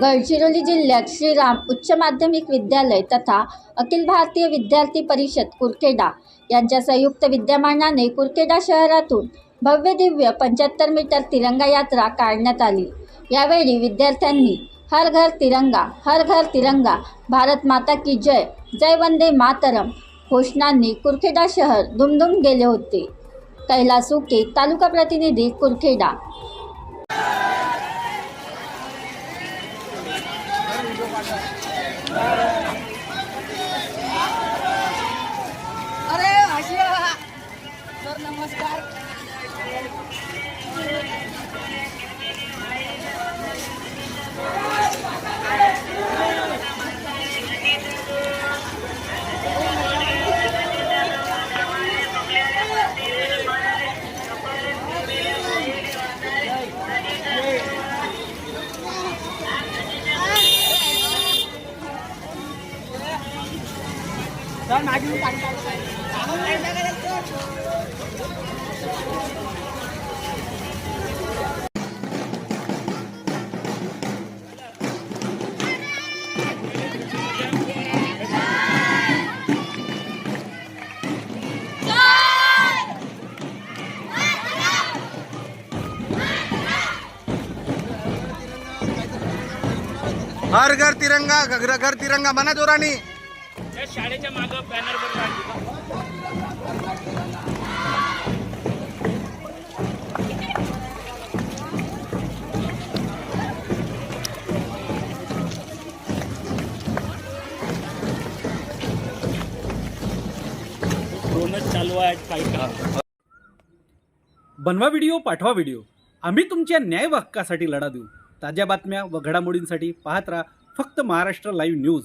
गडचिरोली जिल्ह्यात श्रीराम उच्च माध्यमिक विद्यालय तथा अखिल भारतीय विद्यार्थी परिषद कुरखेडा यांच्या संयुक्त विद्यमानाने कुरखेडा शहरातून भव्य दिव्य पंच्याहत्तर मीटर तिरंगा यात्रा काढण्यात आली. यावेळी विद्यार्थ्यांनी हर घर तिरंगा हर घर तिरंगा भारत माता की जय जय वंदे मातरम घोषणांनी कुरखेडा शहर दुमदुम गेले होते. कैलास उके तालुका प्रतिनिधी कुरखेडा अरे आशिया! सर नमस्कार. हर घर तिरंगा घर घर तिरंगा म्हणा जोरानी। त्या शाळेच्या मागं बॅनर वर ड्रोनच चालू आहे काही का? बनवा व्हिडिओ पाठवा व्हिडिओ आम्ही तुमच्या न्याय व हक्कासाठी लढा देऊ. ताज्या बातम्या व घडामोडींसाठी पाहत राहा फक्त महाराष्ट्र लाईव्ह न्यूज